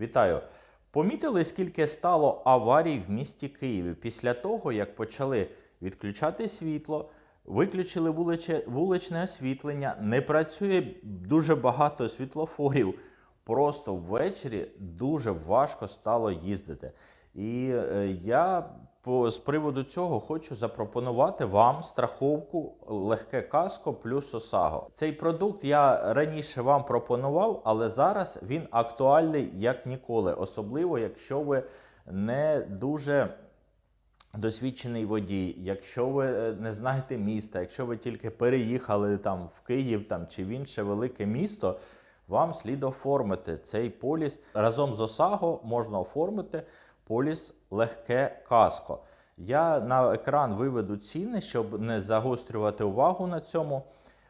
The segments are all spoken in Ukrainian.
Вітаю! Помітили, скільки стало аварій в місті Києві після того, як почали відключати світло, виключили вуличне освітлення, не працює дуже багато світлофорів. Просто ввечері дуже важко стало їздити. І е, я з приводу цього хочу запропонувати вам страховку легке каско плюс ОСАГО. Цей продукт я раніше вам пропонував, але зараз він актуальний як ніколи, особливо якщо ви не дуже досвідчений водій, якщо ви е, не знаєте міста, якщо ви тільки переїхали там в Київ там, чи в інше велике місто, вам слід оформити цей поліс. Разом з ОСАГО можна оформити поліс легке каско. Я на екран виведу ціни, щоб не загострювати увагу на цьому.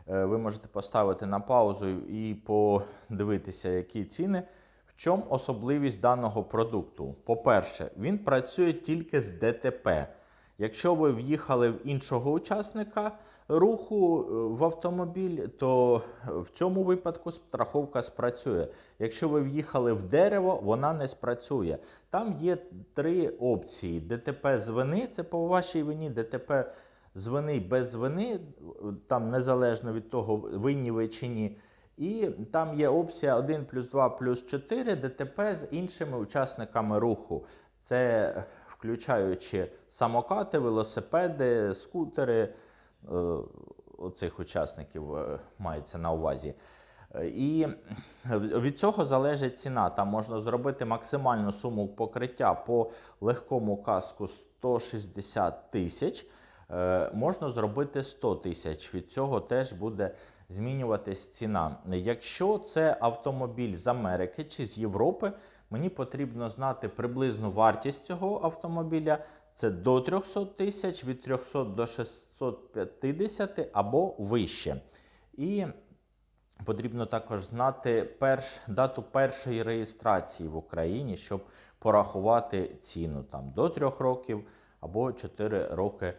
Е, Ви можете поставити на паузу і подивитися, які ціни. В чому особливість даного продукту? По-перше, він працює тільки з ДТП. Якщо ви в'їхали в іншого учасника руху е, в автомобіль, то в цьому випадку страховка спрацює. Якщо ви в'їхали в дерево, вона не спрацює. Там є три опції: ДТП з вини, це по вашій вині, ДТП з вини без вини, там незалежно від того, винні ви чи ні. І там є опція 1 плюс 2 плюс 4 ДТП з іншими учасниками руху. Це включаючи самокати, велосипеди, скутери. Е, Оцих учасників е, мається на увазі. Е, І від цього залежить ціна. Там можна зробити максимальну суму покриття по легкому каску 160 тисяч. Можна зробити 100 тисяч. Від цього теж буде змінюватись ціна. Якщо це автомобіль з Америки чи з Європи, мені потрібно знати приблизну вартість цього автомобіля. Це до 300 тисяч, від 300 до 650 або вище. І Потрібно також знати перш, дату першої реєстрації в Україні, щоб порахувати ціну там до 3 років або 4 роки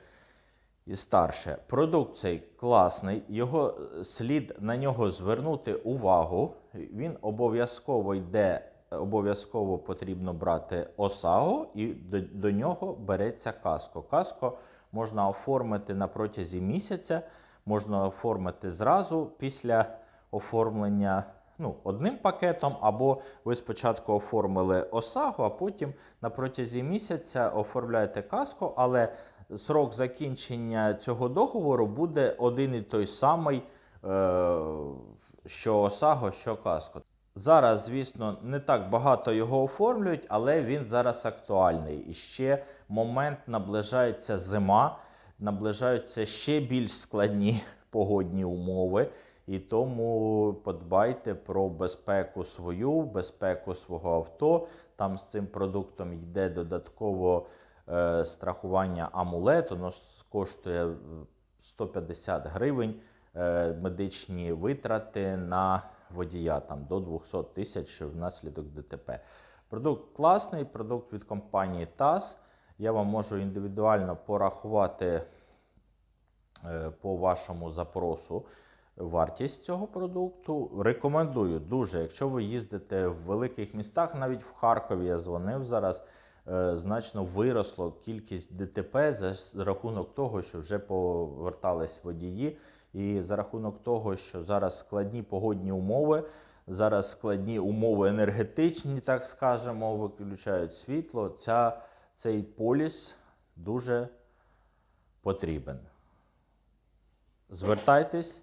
і старше. Продукт цей класний, його е, слід на нього звернути увагу. Він обов'язково йде, обов'язково потрібно брати ОСАГО і до, до нього береться каско. Каско можна оформити на протязі місяця, можна оформити зразу після оформлення ну, одним пакетом, або ви спочатку оформили ОСАГО, а потім на протязі місяця оформляєте каско, але срок закінчення цього договору буде один і той самий, е, що ОСАГО, що каско. Зараз, звісно, не так багато його оформлюють, але він зараз актуальний. І ще момент наближається зима, наближаються ще більш складні погодні умови. І тому подбайте про безпеку свою, безпеку свого авто. Там з цим продуктом йде додатково е, страхування амулет, воно коштує е, 150 гривень е, медичні витрати на водія там, до 200 тисяч внаслідок ДТП. Продукт класний, продукт від компанії ТАС. Я вам можу індивідуально порахувати е, по вашому запросу вартість цього продукту. Рекомендую дуже, якщо ви їздите в великих містах, навіть в Харкові я дзвонив зараз. е, Значно виросло кількість ДТП за рахунок того, що вже повертались водії, і за рахунок того, що зараз складні погодні умови, зараз складні умови енергетичні, так скажемо, виключають світло. Ця, цей поліс дуже потрібен. Звертайтесь,